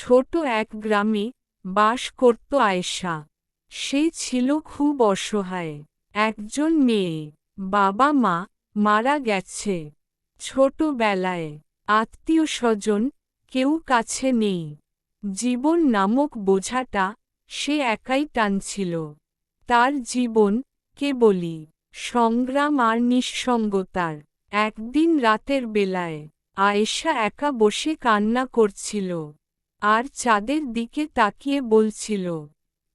ছোট এক গ্রামে বাস করত আয়েশা। সে ছিল খুব অসহায়। একজন মেয়ে। বাবা মা মারা গেছে। ছোটবেলায় আত্মীয় স্বজন কেউ কাছে নেই। জীবন নামক বোঝাটা সে একাই টানছিল। তার জীবন কে বলি সংগ্রাম আর নিঃসঙ্গতার। একদিন রাতের বেলায় আয়েশা একা বসে কান্না করছিল। আর চাঁদের দিকে তাকিয়ে বলছিল,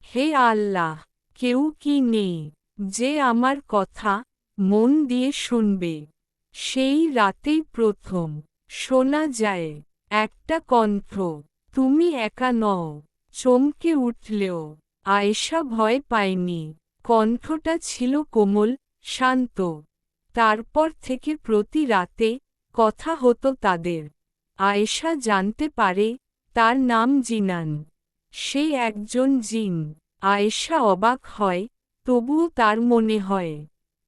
হে আল্লাহ, কেউ কি নেই যে আমার কথা মন দিয়ে শুনবে? সেই রাতেই প্রথম শোনা যায়, একটা কণ্ঠ, তুমি একা নও, চমকে উঠলেও আয়েশা ভয় পায়নি। কণ্ঠটা ছিল কোমল, শান্ত। তারপর থেকে প্রতি রাতে কথা হতো তাদের। আয়েশা জানতে পারে তার নাম জিনান। সে একজন জিন। আয়েশা অবাক হয়, তবুও তার মনে হয়,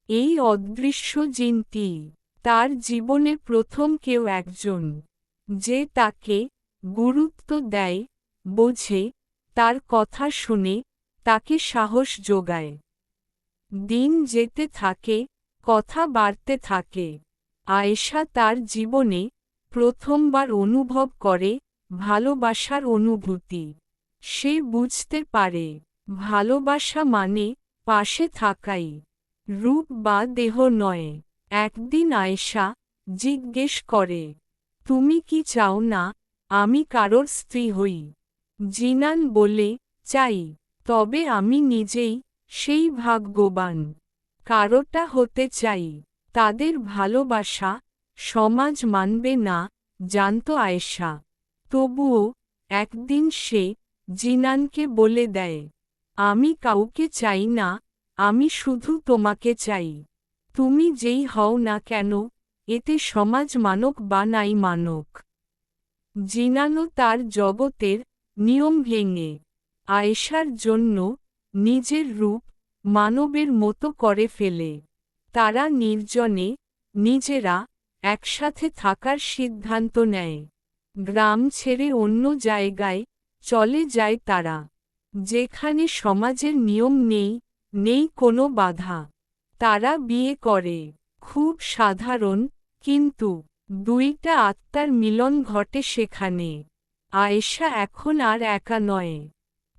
এই অদৃশ্য জিনটি তার জীবনে প্রথম কেউ একজন, যে তাকে গুরুত্ব দেয়, বোঝে, তার কথা শুনে, তাকে সাহস যোগায়। দিন যেতে থাকে, কথা বাড়তে থাকে। আয়েশা তার জীবনে প্রথমবার অনুভব করে ভালোবাসার অনুভূতি। সে বুঝতে পারে, ভালোবাসা মানে পাশে থাকাই। রূপ বা দেহ নয়। একদিন আয়েশা জিজ্ঞেস করে, তুমি কি চাও না আমি কারোর স্ত্রী হই? জিনান বলে, চাই, তবে আমি নিজেই সেই ভাগ্যবান। কারোটা হতে চাই। তাদের ভালোবাসা সমাজ মানবে না, জানত আয়েশা। তবুও একদিন সে জিনানকে বলে দেয়, আমি কাউকে চাই না, আমি শুধু তোমাকে চাই। তুমি যেই হও না কেন, এতে সমাজ মানক বা নাই মানক জিনানো তার জগতের নিয়ম ভেঙে আয়েশার জন্য নিজের রূপ মানবের মতো করে ফেলে। তারা নির্জনে নিজেরা একসাথে থাকার সিদ্ধান্ত নেয়। গ্রাম ছেড়ে অন্য জায়গায় চলে যায় তারা। যেখানে সমাজের নিয়ম নেই নেই কোনো বাধা। তারা বিয়ে করে। খুব সাধারণ, কিন্তু দুইটা আত্মার মিলন ঘটে সেখানে। আয়েশা এখন আর একা নয়।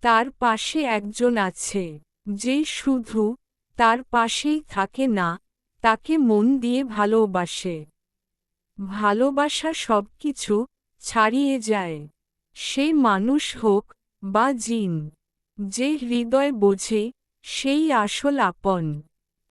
তার পাশে একজন আছে, যে শুধু তার পাশেই থাকে না, তাকে মন দিয়ে ভালোবাসে। ভালোবাসা সবকিছু ছাড়িয়ে যায় সে মানুষ হোক বা জিন যে হৃদয় বোঝে সেই আসল আপন।